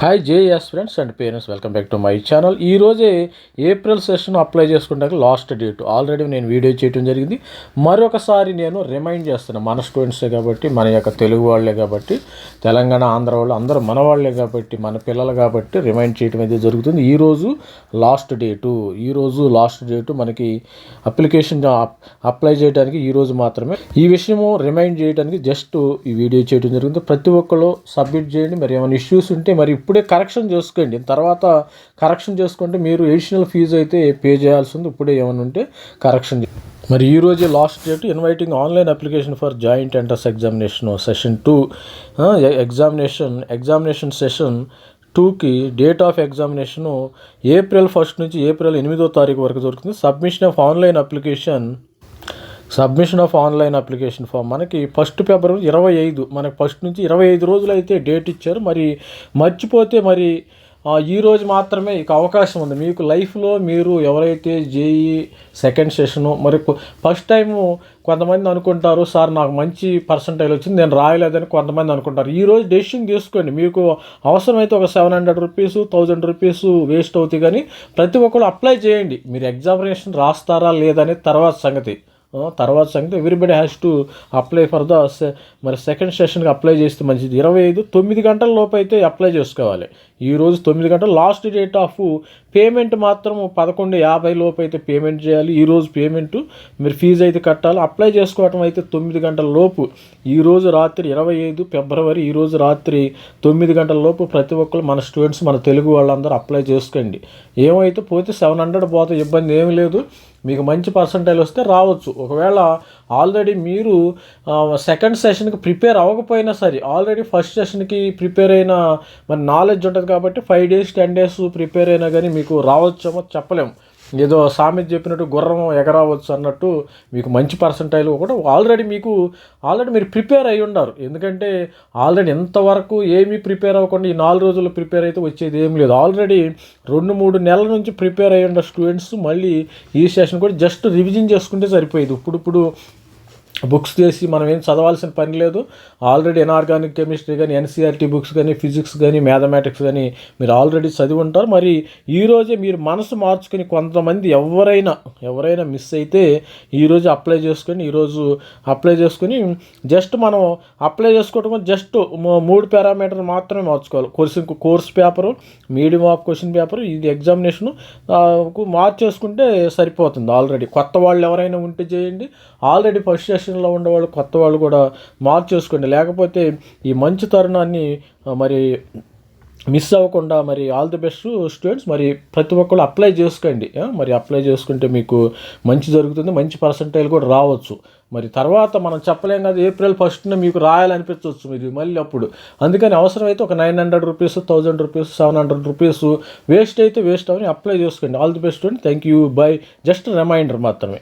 Hi JS friends and parents welcome back to my channel ఈ రోజే April session apply చేసుకుంటాక last date already నేను video చేయడం జరిగింది. మరొకసారి నేను రిమైండ్ చేస్తున్నాను మన స్టూడెంట్సే కాబట్టి మన యొక్క తెలుగు వాళ్ళే కాబట్టి తెలంగాణ ఆంధ్ర వాళ్ళు అందరూ మన వాళ్ళే కాబట్టి మన పిల్లలు కాబట్టి రిమైండ్ చేయడం అయితే జరుగుతుంది. ఈరోజు లాస్ట్ డేటు ఈరోజు లాస్ట్ డేటు మనకి అప్లికేషన్ అప్లై చేయడానికి ఈరోజు మాత్రమే. ఈ విషయము రిమైండ్ చేయడానికి జస్ట్ ఈ వీడియో చేయడం జరిగింది ప్రతి ఒక్కరు సబ్మిట్ చేయండి. మరి ఏమైనా ఇష్యూస్ ఉంటే మరి ఇప్పుడే కరెక్షన్ చేసుకోండి. తర్వాత కరెక్షన్ చేసుకుంటే మీరు ఎడిషనల్ ఫీజు అయితే పే చేయాల్సి ఉంది ఇప్పుడే ఏమైనా ఉంటే కరెక్షన్ మరి ఈరోజే last date inviting online application for joint entrance examination session two examination examination session టూకి date of examination April first నుంచి ఏప్రిల్ ఎనిమిదో తారీఖు వరకు దొరుకుతుంది. Submission of online application submission of online application form. మనకి ఫస్ట్ ఫిబ్రవరి ఇరవై ఐదు. మనకి ఫస్ట్ నుంచి ఇరవై ఐదు రోజులు అయితే డేట్ ఇచ్చారు. మరి మర్చిపోతే మరి ఈరోజు ఈ రోజు మాత్రమే ఇక అవకాశం ఉంది. మీకు లైఫ్లో మీరు ఎవరైతే జేఈ సెకండ్ సెషను మరి ఫస్ట్ టైము కొంతమంది అనుకుంటారు సార్ నాకు మంచి పర్సంటైల్ వచ్చింది నేను రాయలేదని కొంతమంది అనుకుంటారు. ఈ రోజు డెసిషన్ తీసుకోండి. మీకు అవసరమైతే ఒక seven hundred rupees thousand rupees waste అవుతాయి. కానీ ప్రతి ఒక్కరు అప్లై చేయండి. మీరు ఎగ్జామినేషన్ రాస్తారా లేదనే తర్వాత సంగతి. తర్వాత సంగతి everybody has to apply for the మరి సెకండ్ సెషన్కి అప్లై చేస్తే మంచిది. ఇరవై ఐదు తొమ్మిది గంటల లోపు అయితే అప్లై చేసుకోవాలి. ఈరోజు తొమ్మిది గంటలు లాస్ట్ డేట్ ఆఫ్ పేమెంట్ మాత్రం పదకొండు యాభై లోపు అయితే పేమెంట్ చేయాలి. ఈరోజు పేమెంట్ మీరు ఫీజు అయితే కట్టాలి. అప్లై చేసుకోవటం అయితే తొమ్మిది గంటల లోపు. ఈరోజు రాత్రి ఇరవై ఐదు ఫిబ్రవరి ఈ రోజు రాత్రి తొమ్మిది గంటల లోపు ప్రతి ఒక్కరు మన స్టూడెంట్స్ మన తెలుగు వాళ్ళందరూ అప్లై చేసుకోండి. ఏమైతే పోతే సెవెన్ హండ్రెడ్ పోతే ఇబ్బంది ఏమి లేదు. మీకు మంచి పర్సంటైల్ వస్తే రావచ్చు. ఒకవేళ ఆల్రెడీ మీరు సెకండ్ సెషన్కి ప్రిపేర్ అవ్వకపోయినా సరే ఆల్రెడీ ఫస్ట్ సెషన్కి ప్రిపేర్ అయిన మరి నాలెడ్జ్ ఉంటుంది కాబట్టి five days ten days prepare అయినా కానీ మీకు రావచ్చేమో చెప్పలేము ఏదో సామెత చెప్పినట్టు గుర్రం ఎగరావచ్చు అన్నట్టు మీకు మంచి పర్సంటైల్ కూడా ఆల్రెడీ మీకు ఆల్రెడీ మీరు ప్రిపేర్ అయి ఉండారు. ఎందుకంటే ఆల్రెడీ ఎంతవరకు ఏమీ ప్రిపేర్ అవ్వకుండా ఈ నాలుగు రోజుల్లో ప్రిపేర్ అయితే వచ్చేది ఏం లేదు. ఆల్రెడీ రెండు మూడు నెలల నుంచి ప్రిపేర్ అయ్యి ఉన్న స్టూడెంట్స్ మళ్ళీ ఈ సెషన్ కూడా జస్ట్ రివిజన్ చేసుకుంటే సరిపోయేది. ఇప్పుడు ఇప్పుడు బుక్స్ చేసి మనం ఏం చదవాల్సిన పని లేదు. ఆల్రెడీ ఎనార్గానిక్ కెమిస్ట్రీ కానీ ఎన్సీఆర్టీ బుక్స్ కానీ ఫిజిక్స్ కానీ మ్యాథమెటిక్స్ కానీ మీరు ఆల్రెడీ చదివి ఉంటారు. మరి ఈరోజే మీరు మనసు మార్చుకుని కొంతమంది ఎవరైనా ఎవరైనా మిస్ అయితే ఈరోజు అప్లై చేసుకొని ఈరోజు అప్లై చేసుకుని జస్ట్ మనం అప్లై చేసుకోవటం జస్ట్ మూడు పారామీటర్ మాత్రమే మార్చుకోవాలి. Question course paper medium of question paper ఇది ఎగ్జామినేషను మార్చేసుకుంటే సరిపోతుంది ఆల్రెడీ కొత్త వాళ్ళు ఎవరైనా ఉంటే చేయండి. ఆల్రెడీ ఫస్ట్ సెషన్లో ఉండేవాళ్ళు కొత్త వాళ్ళు కూడా మార్చేసుకోండి. లేకపోతే ఈ మంచి తరుణాన్ని మరి మిస్ అవ్వకుండా మరి ఆల్ ది బెస్ట్ స్టూడెంట్స్ మరి ప్రతి ఒక్కళ్ళు అప్లై చేసుకోండి. మరి అప్లై చేసుకుంటే మీకు మంచి జరుగుతుంది మంచి పర్సంటైల్ కూడా రావచ్చు. మరి తర్వాత మనం చెప్పలేం కదా ఏప్రిల్ ఫస్ట్న మీకు రాయాలనిపించవచ్చు మీరు మళ్ళీ అప్పుడు. అందుకని అవసరమైతే ఒక nine hundred rupees thousand rupees seven hundred rupees waste అయితే వేస్ట్ అవని అప్లై చేసుకోండి. All the best student thank you bye. Just reminder మాత్రమే.